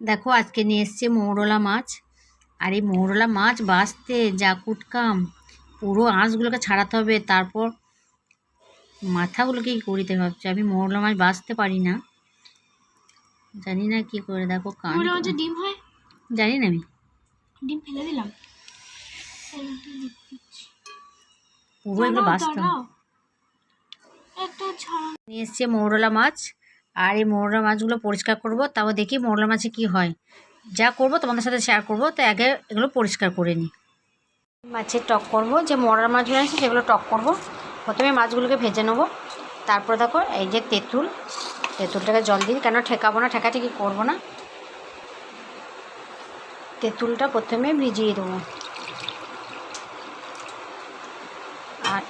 দেখো আজকে নিয়ে এসছে মৌরলা মাছ। আর এই মৌরলা মাছ বাছতে যা কুটকাম পুরো আঁশগুলোকে ছাড়াতে হবে। তারপর মাথাগুলোকেই করিতে ভাবছি? আমি মৌরলা মাছ বাঁচতে পারি না। জানি না কি করে দেখো কান ডিম হয়? জানি না আমি। ডিম ফেলে দিলাম। পুরো এগুলো ছাড়া নিয়ে এসছে মৌরলা মাছ। আর এই মৌরলা মাছগুলো পরিষ্কার করব, তাও দেখি মৌরলা মাছে কি হয়। যা করব তোমাদের সাথে শেয়ার করব, তো আগে এগুলো পরিষ্কার করে নিই। মাছের টক করব, যে মৌরলা মাছগুলো আছে সেগুলো টক করব। প্রথমে মাছগুলোকে ভেজে নেব। তারপর দেখো এই যে তেঁতুল, তেঁতুলটাকে জল দিই কেন ঠেকাবো না ঠেকাঠেকি করব না? তেঁতুলটা প্রথমে ভিজিয়ে দেবো। আর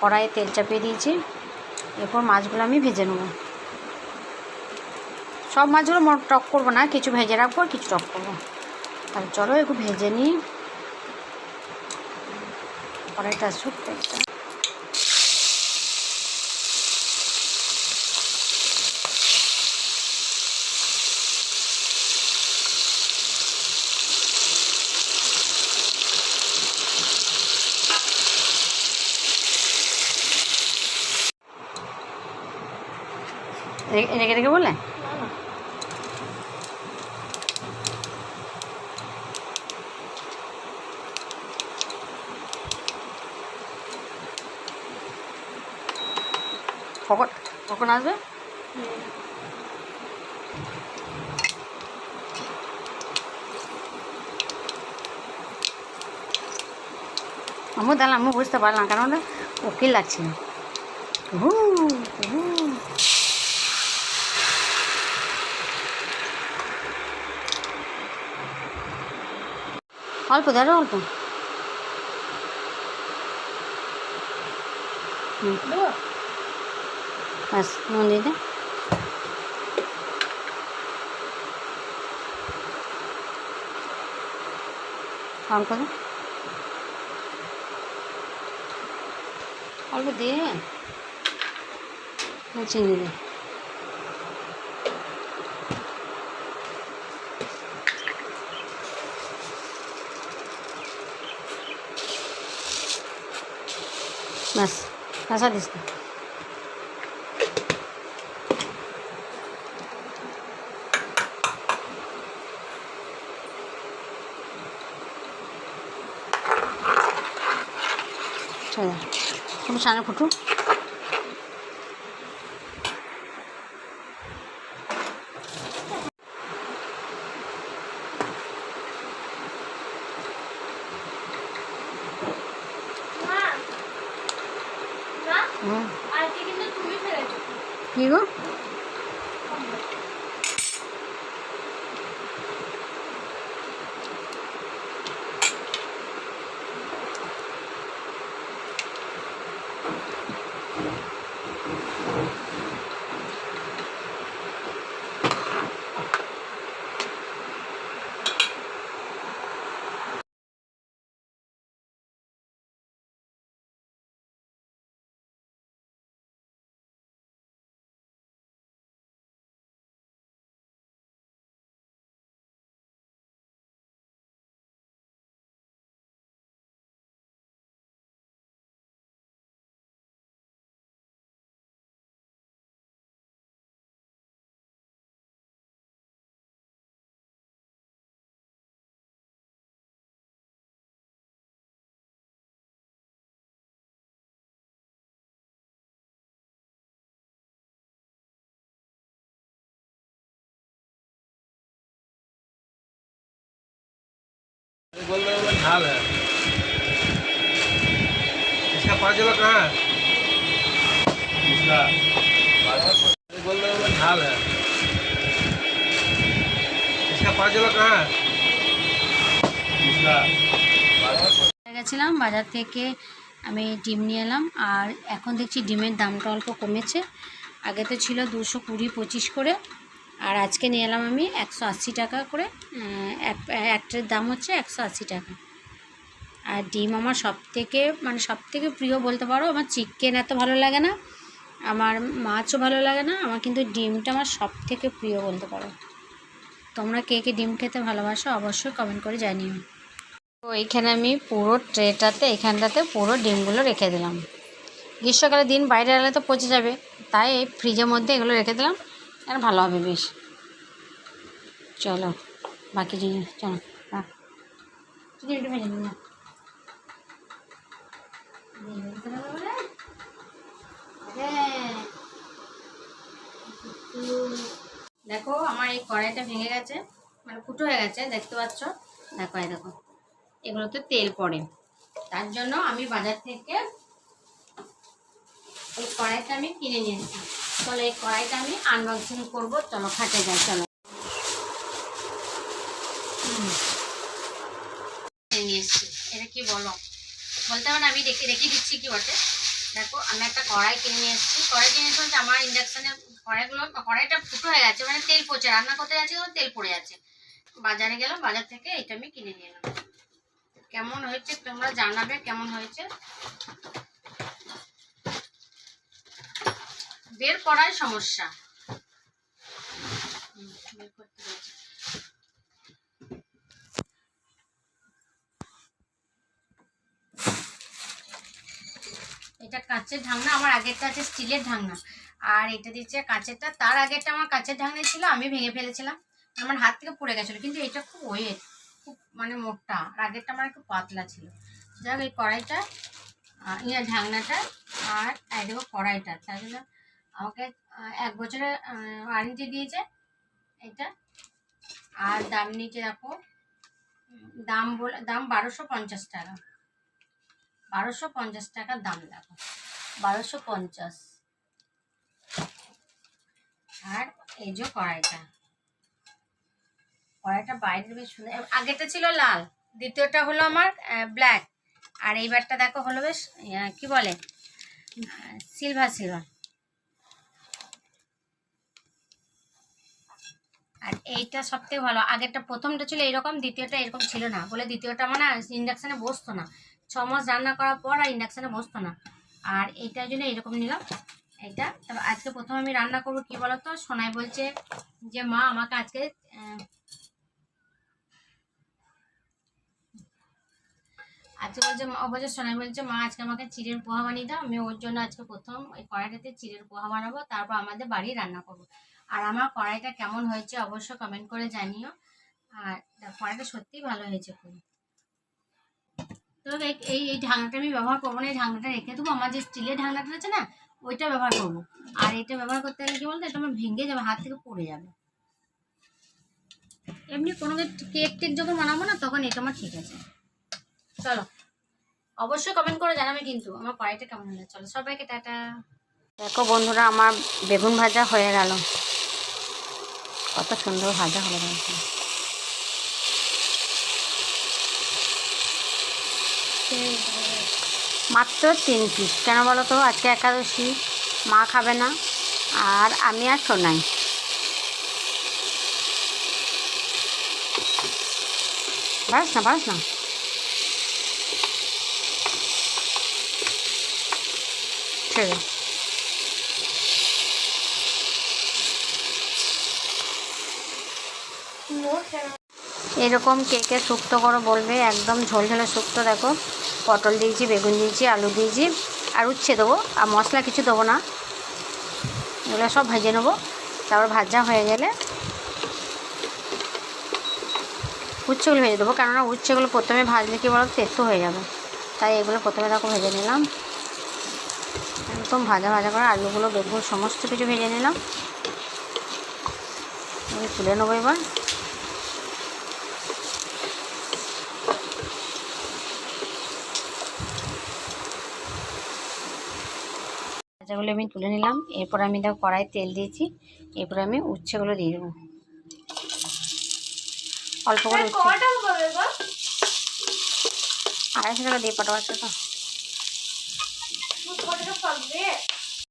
কড়াইয়ে তেল চাপিয়ে দিয়েছি, এরপর মাছগুলো আমি ভেজে নেব। সব মাছগুলো টক করব না, কিছু ভেজে রাখব আর কিছু টক করব। তাহলে চলো একটু ভেজে নিই। কড়াইটা আসুক। রে- রেখে রেখে বললে? কখন কখন আসবে? তাহলে বুঝতে পারলাম কেন ওকিল লাগছে। হু অল্প ধরো অল্প। হুম। ব্যাস নুন দিয়ে দে অল্প দে অল্প দে না, চিনি দে ব্যাস কাঁচা দিস না চলে। তুমি সামনে ফুটু। কী গো? बोल रहे हो ढाल है इसका पाँच वाला कहाँ है इसका बोल रहे हो ढाल है इसका पाँच वाला कहाँ है इसका গেছিলাম বাজার থেকে আমি ডিম নিয়ে এলাম আর এখন দেখছি ডিমের দামটা অল্প কমেছে আগে তো ছিল দুশো কুড়ি পঁচিশ করে আর আজকে নিয়ে এলাম আমি একশো আশি টাকা করে একটার দাম হচ্ছে একশো আশি টাকা। আর ডিম আমার সব থেকে মানে সব থেকে প্রিয় বলতে পারো, আমার চিকেন এত ভালো লাগে না, আমার মাছও ভালো লাগে না, আমার কিন্তু ডিমটা আমার সব থেকে প্রিয় বলতে পারো। তোমরা কে কে ডিম খেতে ভালোবাসো অবশ্যই কমেন্ট করে জানিও। তো এইখানে আমি পুরো ট্রেটাতে, এখানটাতে পুরো ডিমগুলো রেখে দিলাম। গ্রীষ্মকালে দিন বাইরে এলে তো পচে যাবে, তাই ফ্রিজের মধ্যে এগুলো রেখে দিলাম। আর ভালো হবে বেশ। চলো, বাকি জিনিস, চলো। দেখো, আমার এই কড়াইটা ভেঙে গেছে মানে ফুটো হয়ে গেছে, দেখতে পাচ্ছ? দেখো, এই দেখো, এগুলোতে তেল পড়ে। তার জন্য আমি বাজার থেকে এই কড়াইটা আমি কিনে নিয়ে এসেছি। চলো এই কড়াইটা আমি আনবক্সিং করব। চলো, খাটে যাই, চলো। এটা কি বলো? বলতে হবে আমি দেখে রেখে দিচ্ছি কি বটে। দেখো, আমি একটা কড়াই কিনে নিয়ে এসেছি। কড়াই কিনে এসে আমার ইন্ডাকশানে কড়াইগুলো, কড়াইটা ফুটো হয়ে গেছে মানে তেল পচে, রান্না করতে যাচ্ছে তখন তেল পড়ে যাচ্ছে বাজারে গেলাম, বাজার থেকে এটা আমি কিনে নিয়ে এলাম। কেমন হয়েছে তোমরা জানাবে, কেমন হয়েছে? বের করাই সমস্যা। এটা কাঁচের ঢাকনা, আমার আগেরটা আছে স্টিলের ঢাকনা। আর এটা দিচ্ছে কাঁচেরটা, তার আগেরটা আমার কাঁচের ঢাকনা ছিল, আমি ভেঙে ফেলেছিলাম। আমার হাত থেকে পড়ে গেছিল, কিন্তু এটা খুব ওয়েট খুব মানে মোটা। আর আগেরটা আমার একটু পাতলা ছিল। যাক এই কড়াইটা ইয়ে ঢাকনাটা, আর দেখো কড়াইটা তার জন্য আমাকে এক বছরের ওয়ারেন্টি দিয়েছে এটা। আর দাম নিচে দেখো, দাম বলে, দাম বারোশো পঞ্চাশ টাকা। বারোশো পঞ্চাশ টাকার দাম দেখো, বারোশো পঞ্চাশ। আর এই যে কড়াইটা কড়াইটা বাইরে বেশ সুন্দর আগেরটা ছিল লাল, দ্বিতীয়টা হলো আমার ব্ল্যাক আর এইবারটা দেখো হলো বেশ কি বলে সিলভার সিলভার আর এইটা সব থেকে ভালো। আগেরটা প্রথমটা ছিল এরকম, দ্বিতীয়টা এরকম ছিল না। বলে দ্বিতীয়টা মানে ইন্ডাকশানে বসতো না। ছ মাস রান্না করার পর আর ইন্ডাকশানে বসতো না। আর এইটার জন্য এরকম নিলাম এটা তবে আজকে প্রথম আমি রান্না করব কি বলতো? সোনাই বলছে যে, মা, আমাকে আজকে আজকে বলছে বলছে, সোনাই বলছে, মা, আজকে আমাকে চিড়ের পোহা বানিয়ে দাও। আমি ওর জন্য আজকে প্রথম ওই কড়াইটাতে চিড়ের পোহা বানাবো। তারপর আমাদের বাড়ি রান্না করব। আর আমার কড়াইটা কেমন হয়েছে অবশ্যই কমেন্ট করে জানিও। আর কড়াইটা সত্যিই ভালো হয়েছে খুব। তো এই এই ঢাকনাটা আমি ব্যবহার করব না, এই ঢাকনাটা রেখে দেবো। আমার যে স্টিলের ঢাকনাটা আছে না, ওইটা ব্যবহার করব। আর এটা ব্যবহার করতে গেলে কি বলতো, এটা আমার ভেঙে যাবে, হাত থেকে পড়ে যাবে। এমনি কোনো কেক টেক যখন বানাবো না, তখন এটা আমার ঠিক আছে। চলো। অবশ্যই কমেন্ট করে জানাবে কিন্তু, আমার কড়াইটা কেমন হলো চলো, সবাইকে টাটা। দেখো বন্ধুরা, আমার বেগুন ভাজা হয়ে গেল। কত সুন্দর ভাজা হলো। মাত্র তিন পিস কেন বলো তো? আজকে একাদশী, মা খাবে না, আর আমি আর শোনাই বাস না বাস না। ঠিক আছে এরকম কেকে শুক্তো করো বলবে, একদম ঝোলঝোলে শুক্তো দেখো। পটল দিয়েছি, বেগুন দিয়েছি, আলু দিয়েছি, আর উচ্ছে দেবো, আর মশলা কিছু দেবো না। এগুলো সব ভেজে নেব, তারপর ভাজা হয়ে গেলে উচ্ছেগুলো ভেজে দেবো। কেননা উচ্ছেগুলো প্রথমে ভাজলে কি বলো তেতো হয়ে যাবে। তাই এগুলো প্রথমে দেখো ভেজে নিলাম। একদম ভাজা ভাজা করে আলুগুলো, বেগুন, সমস্ত কিছু ভেজে নিলাম। তুলে নেব এবার। ভাজাগুলো আমি তুলে নিলাম। এরপর আমি দেখো কড়াই তেল দিয়েছি। এরপর আমি উচ্ছেগুলো দিয়ে দেবো। অল্প করে উচ্ছে আড়াইশো টাকা দিয়ে পাঠাবো আচ্ছা তো।